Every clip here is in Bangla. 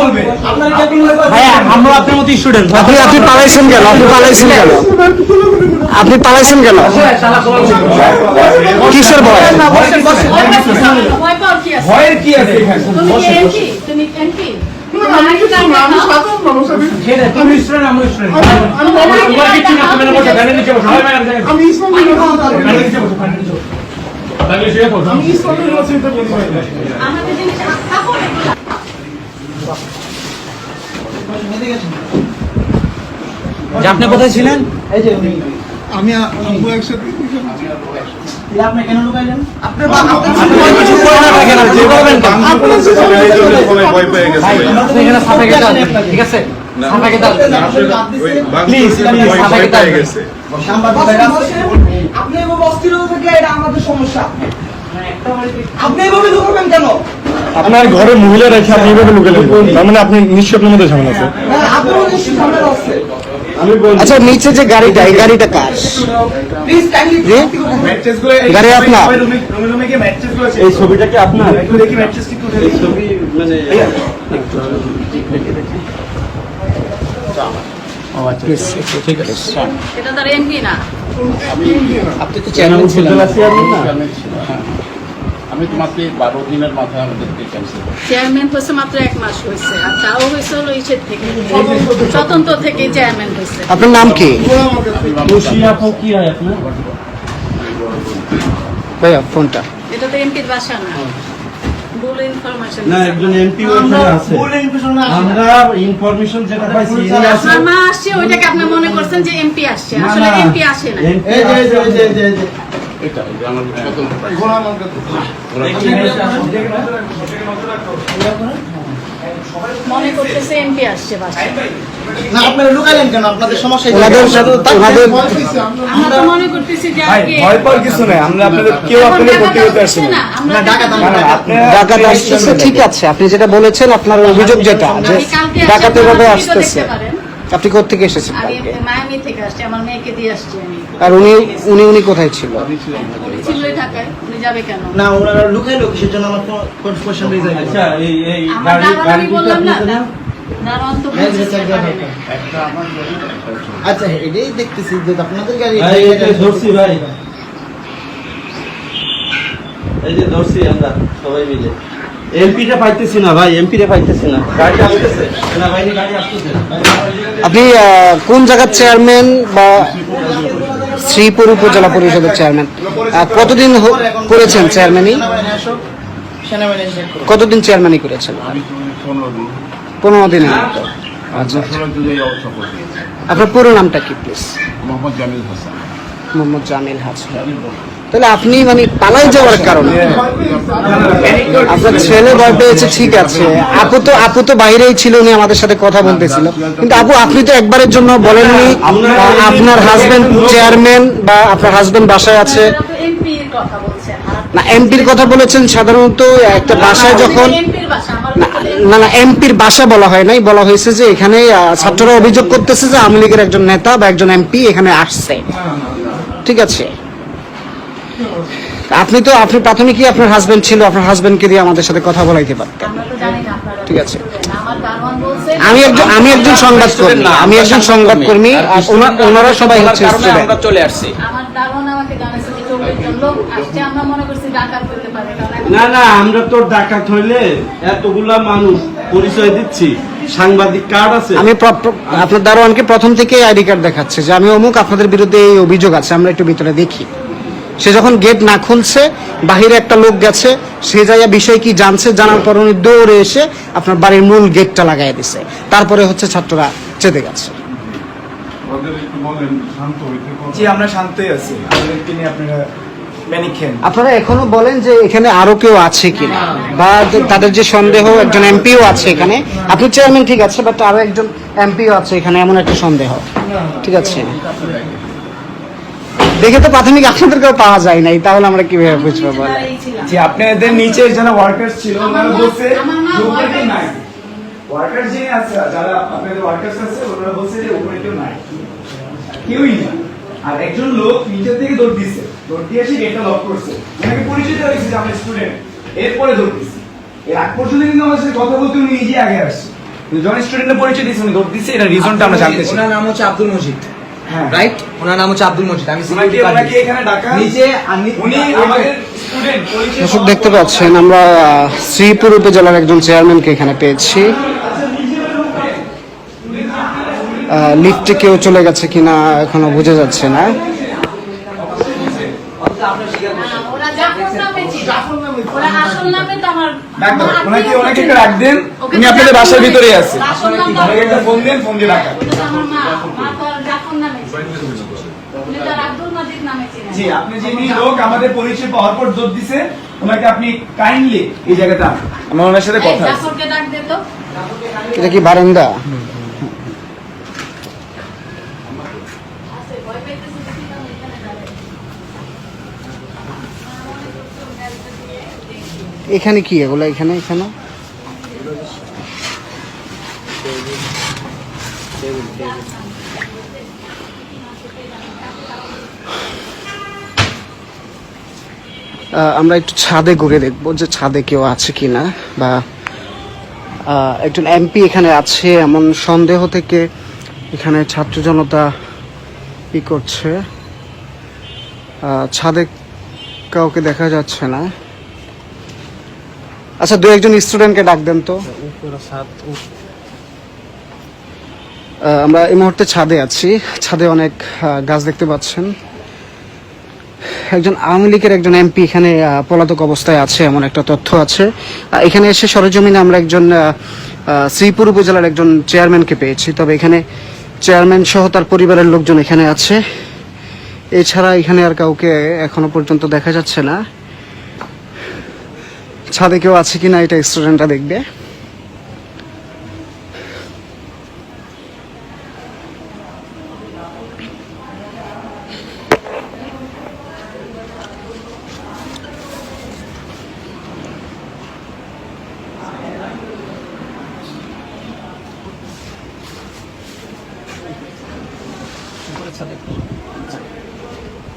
বলবে? ভাইয়া আমরা আপনার মতো স্টুডেন্ট আপনি আপনি পালাইছেন কেন? আপনি পালাইছেন কেন? আপনি পালাইছেন কেন? কিসের ভয়? ভয়ের কি আছে? এখানে? তুমি এমপি? আমি ইসলাম আমি। যে আপনি কোথায় ছিলেন? আমি একসাথে আপনি কেন লুকাইলেন? আপনার কিছু করে না যে? ভয় পেয়ে গেছে আপনি এখানে সাফাকে ঠিক আছে? সাফাকে দাও। Please, please, ভয় পেয়ে গেছে। আপনি এভাবে অস্থিরতা থাকলে এটা আমাদের সমস্যা? আপনি এভাবে ঢুকবেন কেন? আপনার ঘরে মহিলা রেখে আপনি এভাবে লুকালেন তার মানে আপনি নিশ্চয় আপনার মধ্যে ঝামেলা আছে। আচ্ছা নিচে যে গাড়িটা এই গাড়িটা কার? গাড়ি আপনার? এই ছবিটা কি আপনার? ছবি মানে ঠিক আছে। এটা না। আপনি তো চ্যানেল ছিলেন। আমি তো মাত্র বারো দিনের মাথায় আমাদেরকে ক্যান্সেল চেয়ারম্যান হয়েছে মাত্র এক মাস হয়েছে আর তাও হয়েছে হলো ইসের থেকে। স্বতন্ত্র থেকে চেয়ারম্যান হয়েছে। আপনার নাম কি? কি হয় আপনার? ভাইয়া ফোনটা। এটা তো এমপির বাসা না। না একজন এমপি ওখানে আছে। আমরা ইনফরমেশন যেটা পাইছি আসছে ওইটাকে আপনি মনে করছেন যে এমপি আসছে। আসলে এমপি আসে না ঘোড়া মনে করতেছে এমপি আসছে বাসায় না আপনারা লুকালেন কেন? আপনাদের সমস্যা ওনাদের ওনাদের আমরা আমরা মনে করতেছি যে আজকে ভয় পাওয়ার কিছু নাই। আমরা আপনাদের কেউ আপনাদের করতে আসছে না, আমরা ডাকাত ডাকাত ঠিক আছে। আপনি যেটা বলেছেন আপনার অভিযোগ যেটা যে আমি কালকে ডাকাত আসার এভাবে পর আসতেছে দেখতে পারেন। আপনি কোথেকে এসেছেন আমি মায়ামি থেকে আসছি আমার মেয়েকে দিয়ে আসছি আমি। আর উনি উনি উনি কোথায় ছিল? উনি ছিলই ঢাকায়। উনি যাবে কেন? না ওনারা আমার আচ্ছা এই এই গাড়ি গাড়ি বললাম না এটাই দেখতেছি যে আপনাদের গাড়ি ভাই, ধরছি ভাই। এই যে ধরছি আমরা সবাই মিলে। এমপিটা পাইতেছি না ভাই এমপিটা পাইতেছি না। গাড়ি আসতেছে? না ভাই গাড়ি আসতেছে। আপনি কোন জায়গার চেয়ারম্যান বা শ্রীপুর উপজেলা পরিষদের চেয়ারম্যান কতদিন করেছেন চেয়ারম্যানই। কতদিন চেয়ারম্যানই করেছেন? পনেরো দিন দিনের আচ্ছা। আপনার পুরো নামটা কি প্লিজ মোহাম্মদ জামিল হাসান। মোহাম্মদ জামিল হাসান। তাহলে আপনি মানে পালাই যাওয়ার কারণে। আপনার ছেলে ভয় পেয়েছে ঠিক আছে। আপু তো আপু তো বাইরেই ছিল উনি আমাদের সাথে কথা বলতেছিল। কিন্তু আপু আপনি তো একবারের জন্য বলেননি আপনার হাজবেন্ড চেয়ারম্যান বা আপনার হাজবেন্ড বাসায় আছে। না এমপির কথা বলেছেন সাধারণত একটা বাসায় যখন না না এমপির বাসা বলা হয় নাই বলা হয়েছে যে এখানে ছাত্ররা অভিযোগ করতেছে যে আওয়ামী লীগের একজন নেতা বা একজন এমপি এখানে আসছে। ঠিক আছে? আপনি তো আপনি প্রাথমিকই আপনার হাজবেন্ড ছিল আপনার হাজবেন্ডকে দিয়ে আমাদের সাথে কথা বলাইতে পারতেন। ঠিক আছে। আমি একজন আমি একজন সংবাদকর্মী আমি একজন সংবাদকর্মী আর ওনা- ওনারা সবাই হচ্ছে স্টুডেন্ট চলে আসছি। মনে না না আমরা তো ডাকাত হইলে এতগুলা মানুষ পরিচয় দিচ্ছি। সাংবাদিক কার্ড আছে। আমি আপনার দারোয়ানকে প্রথম থেকে আইডি কার্ড দেখাচ্ছে যে আমি অমুক আপনাদের বিরুদ্ধে এই অভিযোগ আছে আমরা একটু ভিতরে দেখি। সে যখন গেট না খুলছে বাহিরে একটা লোক গেছে সে যাইয়া বিষয় কি জানছে জানার পর উনি দৌড়ে এসে আপনার বাড়ির মূল গেটটা লাগাই দিছে। তারপরে হচ্ছে ছাত্ররা চেতে গেছে। ওদের একটু বলেন শান্ত হইতে জি আমরা শান্তই আছি। আপনারা আপনারা এখনও বলেন যে এখানে আরও কেউ আছে কিনা? বা তাদের যে সন্দেহ একজন এমপিও আছে এখানে। আপনি চেয়ারম্যান ঠিক আছে বাট আরও একজন এমপিও আছে এখানে এমন একটা সন্দেহ। ঠিক আছে? দেখে তো প্রাথমিক আপনাদেরকেও পাওয়া যায় নাই তাহলে আমরা কীভাবে বুঝব ছিলাম। যে আপনাদের নিচে যারা ওয়ার্কার্স ছিল ওনারা উপরে কেউ নাই। ওয়ার্কার যে আছে যারা আপনাদের ওয়ার্কার্স আছে ওনারা বলছে যে উপরে কেউ নাই। কেউই না। আর একজন লোক নিচে থেকে দৌড় দিছে। দৌড় দিয়ে এসে গেটটা লক করছে। ওনাকে পরিচয় দেওয়া হয়েছে যে আমরা স্টুডেন্ট এরপরে দৌড় দিছে। এর আগ পর্যন্ত কিন্তু আমার সাথে কথা বলতে উনি নিজে আগে আসছে। যখন স্টুডেন্টের পরিচয় দিয়েছে উনি দৌড় দিচ্ছে এটা রিজনটা আমরা জানতে চাই। ওনার নাম হচ্ছে আব্দুল মজিদ। রাইট ওনার নাম হচ্ছে আব্দুল মজিদ। আমি নিচে উনি আমাদের স্টুডেন্ট পরিচয় দর্শক দেখতে পাচ্ছেন আমরা শ্রীপুর উপজেলার একজন চেয়ারম্যানকে এখানে পেয়েছি। লিফটে কেউ চলে গেছে কিনা এখনও বোঝা যাচ্ছে না। আপনাদের বাসার ছিল। আছে। ফোন দেন ফোন দিয়ে ডাকা ওটা তো আমার মা মা তো আর জাফর নামে ছিল। উনি নামে জি আপনি যিনি লোক আমাদের পরিচয় পাওয়ার পর জোর দিছে ওনাকে আপনি কাইন্ডলি এই জায়গাটা আমার ওনার সাথে কথা আছে। জাফরকে ডাক দে তো। এটা কি বারান্দা? এখানে কি এগুলো এখানে এখানে? আমরা একটু ছাদে ঘুরে দেখব যে ছাদে কেউ আছে কিনা বা একজন এমপি এখানে আছে এমন সন্দেহ থেকে এখানে ছাত্র জনতা ই করছে। ছাদে কাউকে দেখা যাচ্ছে না। আচ্ছা দু একজন স্টুডেন্টকে ডাক দেন তো। আমরা এই মুহূর্তে ছাদে আছি। ছাদে অনেক গাছ দেখতে পাচ্ছেন। একজন আওয়ামী লীগের একজন এমপি এখানে পলাতক অবস্থায় আছে, এমন একটা তথ্য আছে। এখানে এসে সরেজমিনে আমরা একজন শ্রীপুর উপজেলার একজন চেয়ারম্যানকে পেয়েছি। তবে এখানে চেয়ারম্যান সহ তার পরিবারের লোকজন এখানে আছে। এছাড়া এখানে আর কাউকে এখনও পর্যন্ত দেখা যাচ্ছে না। ছাদে কেউ আছে কিনা, এটা স্টুডেন্টরা দেখবে।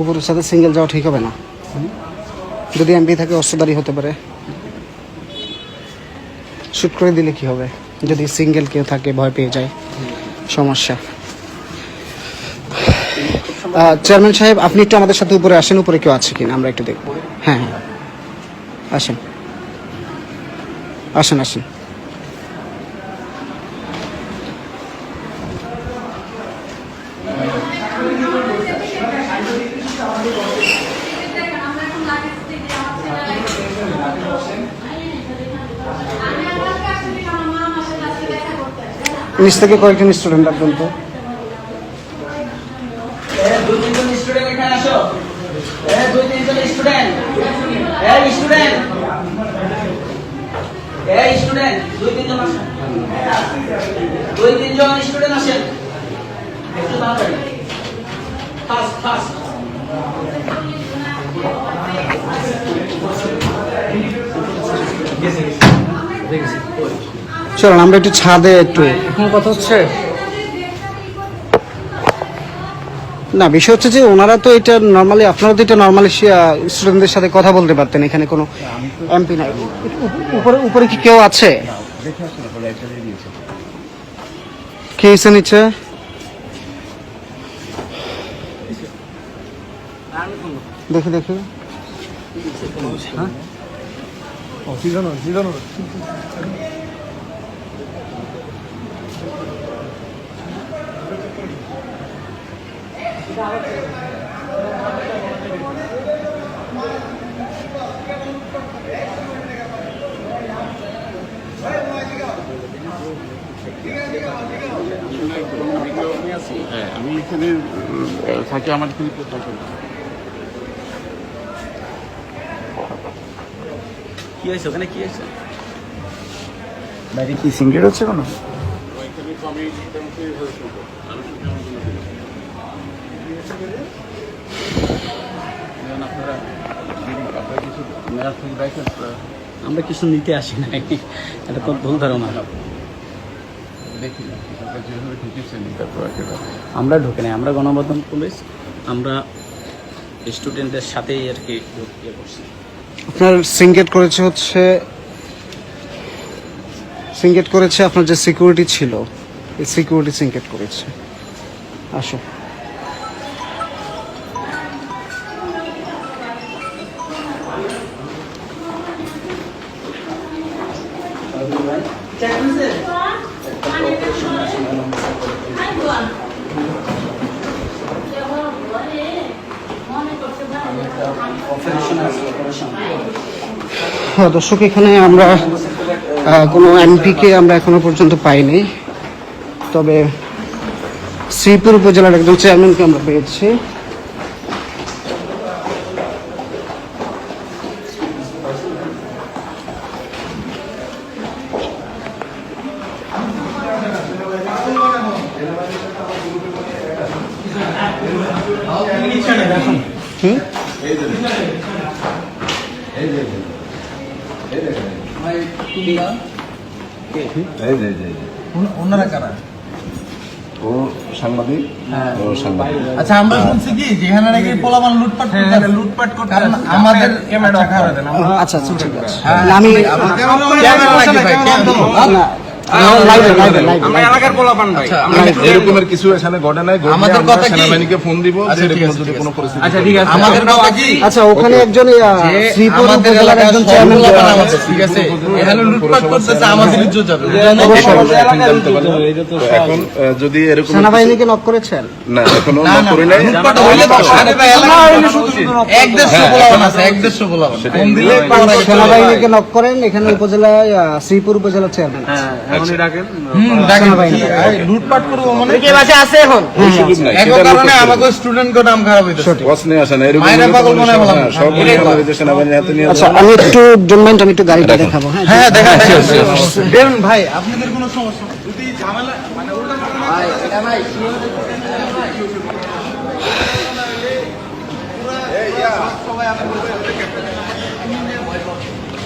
উপরের সাথে সিঙ্গেল যাওয়া ঠিক হবে না। যদি এমপি থাকে, অস্ত্রধারী হতে পারে। শুট করে দিলে কি হবে? যদি সিঙ্গেল কেউ থাকে, ভয় পেয়ে যায়। সমস্যা। চেয়ারম্যান সাহেব, আপনি একটু আমাদের সাথে উপরে আসেন। উপরে কেউ আছে কিনা? আমরা একটু দেখব। হ্যাঁ হ্যাঁ। আসেন। আসেন আসেন আমরা এখন লাগেজ থেকে আমার ছেলে আমি আমার কাছে থেকে আমার মা আমার সাথে আজকে দেখা করতে আসবে না নিচ থেকে কয়েকজন স্টুডেন্ট ডাকবেন তো? দুই তিনজন স্টুডেন্ট এখানে আসো। চলুন আমরা একটু ছাদে একটু এখন কথা হচ্ছে। না বিষয় হচ্ছে যে ওনারা তো এটা নর্মালি আপনারা তো এটা নর্মালি স্টুডেন্টদের সাথে কথা বলতে পারতেন এখানে কোনো এমপি নাই। উপরে উপরে কি কেউ আছে? কে এসে নিচ্ছে দেখি দেখি। হ্যাঁ আমি এখানে থাকি আমার এখানে কেউ থাকে না। কি হয়েছে? ওখানে কি হয়েছে? বাইরে কি সিঙ্গেল হচ্ছে কোনো? আমি আমার কিছু নিতে আসি নাই। এটা তো ভুল ধারণা। আমরা ঢুকে নাই, আমরা গণমাধ্যম পুলিশ, আমরা স্টুডেন্টদের সাথেই আর কি আপনার সিঙ্গেট করেছে হচ্ছে, সিঙ্গেট করেছে আপনার যে সিকিউরিটি ছিল, এই সিকিউরিটি সিঙ্গেট করেছে। আসো। দর্শক এখানে আমরা কোনো এমপিকে আমরা এখনও পর্যন্ত পাইনি। তবে শ্রীপুর উপজেলার একজন চেয়ারম্যানকে আমরা পেয়েছি। হুম? ওনারা কারা? ও সাংবাদিক? ও সাংবাদিক। আচ্ছা আমরা শুনছি কি? যেখানে নাকি পোলাপান লুটপাট করতে লুটপাট করতে আমাদের ক্যামেরা আচ্ছা আচ্ছা ঠিক আছে। আমি ক্যামেরা লাগি ভাই এরকমের কিছু এখানে আমাদের কথা সেনাবাহিনীকে ফোন দিব আচ্ছা, যদি কোনো পরিস্থিতি আচ্ছা ঠিক আছে আমাদের আচ্ছা ওখানে একজন শ্রীপুর উপজেলার একজন চেয়ারম্যান পোলাপান ঠিক আছে এখানে লুটপাট করতেছে আমাদের ইজ্জত যাবে এখন জানতে পারি না। তো এখন আহ, যদি এরকম সেনাবাহিনীকে নক করেছেন না এখনও নক করি নাই লুটপাট হইলে তো এক দেড়শো আছে এক দেড়শো। সেনাবাহিনীকে নক করেন এখানে উপজেলায় শ্রীপুর উপজেলার চেয়ারম্যান হুম, দেখেন লুটপাট করব মানে? ওই সুযোগ নাই এক সেটা কারণে আমাকে স্টুডেন্ট নাম খারাপ হইতেছে। বস নিয়ে আসে না এরকম মায়েরা পাগল মনে হয় সমস্যা বললাম। না। সব এটাই তো। আমাদের সেনাবাহিনীর হাতে নিয়ে আচ্ছা আমি একটু ডোনমাইন্ড আমি একটু গাড়িটা দেখাবো হ্যাঁ হ্যাঁ দেখা দেখুন ভাই আপনাদের কোনো সমস্যা? যদি ঝামেলা মানে উল্টা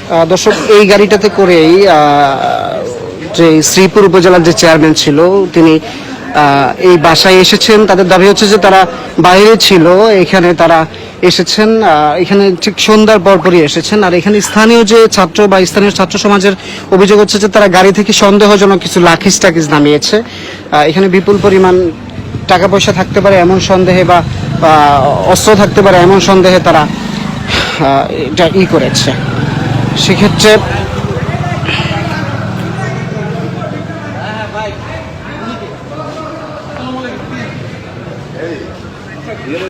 আহ, দর্শক এই গাড়িটাতে করেই আহ, যে শ্রীপুর উপজেলার যে চেয়ারম্যান ছিল, তিনি এই বাসায় এসেছেন। তাদের দাবি হচ্ছে যে তারা বাইরে ছিল, এখানে তারা এসেছেন এখানে ঠিক সন্ধ্যার পরপরই এসেছেন। আর এখানে স্থানীয় যে ছাত্র বা স্থানীয় ছাত্র সমাজের অভিযোগ হচ্ছে যে তারা গাড়ি থেকে সন্দেহজনক কিছু লাখিস টাকিস নামিয়েছে। এখানে বিপুল পরিমাণ টাকা পয়সা থাকতে পারে এমন সন্দেহে বা অস্ত্র থাকতে পারে এমন সন্দেহে তারা এটা ই করেছে। সেক্ষেত্রে